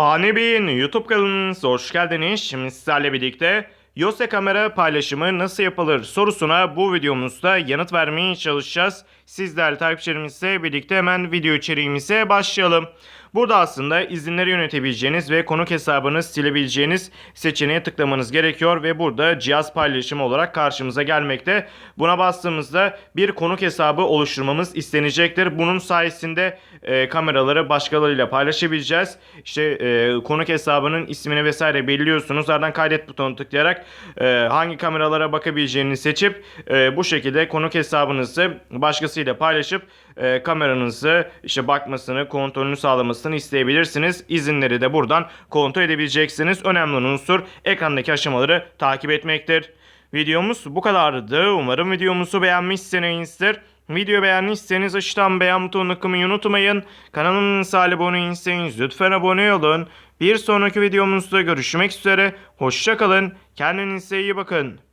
Fani Bey'in YouTube kanalınıza hoş geldiniz. Şimdi sizlerle birlikte Yose kamera paylaşımı nasıl yapılır sorusuna bu videomuzda yanıt vermeye çalışacağız. Sizlerle takipçilerimizle birlikte hemen video içeriğimize başlayalım. Burada aslında izinleri yönetebileceğiniz ve konuk hesabını silebileceğiniz seçeneğe tıklamanız gerekiyor ve burada cihaz paylaşımı olarak karşımıza gelmekte. Buna bastığımızda bir konuk hesabı oluşturmamız istenecektir. Bunun sayesinde e, kameraları başkalarıyla paylaşabileceğiz. İşte e, konuk hesabının ismini vesaire belirliyorsunuz. Ardından kaydet butonuna tıklayarak e, hangi kameralara bakabileceğinizi seçip e, bu şekilde konuk hesabınızı başkasıyla paylaşıp e, kameranızı işte bakmasını, kontrolünü sağlamasını isteyebilirsiniz. İzinleri de buradan kontrol edebileceksiniz. Önemli unsur ekrandaki aşamaları takip etmektir. Videomuz bu kadardı. Umarım videomuzu beğenmişsinizdir. Video beğendiyseniz aşağıdan beğen butonuna tıklamayı unutmayın. Kanalımıza abone değilseniz lütfen abone olun. Bir sonraki videomuzda görüşmek üzere. Hoşçakalın. Kendinize iyi bakın.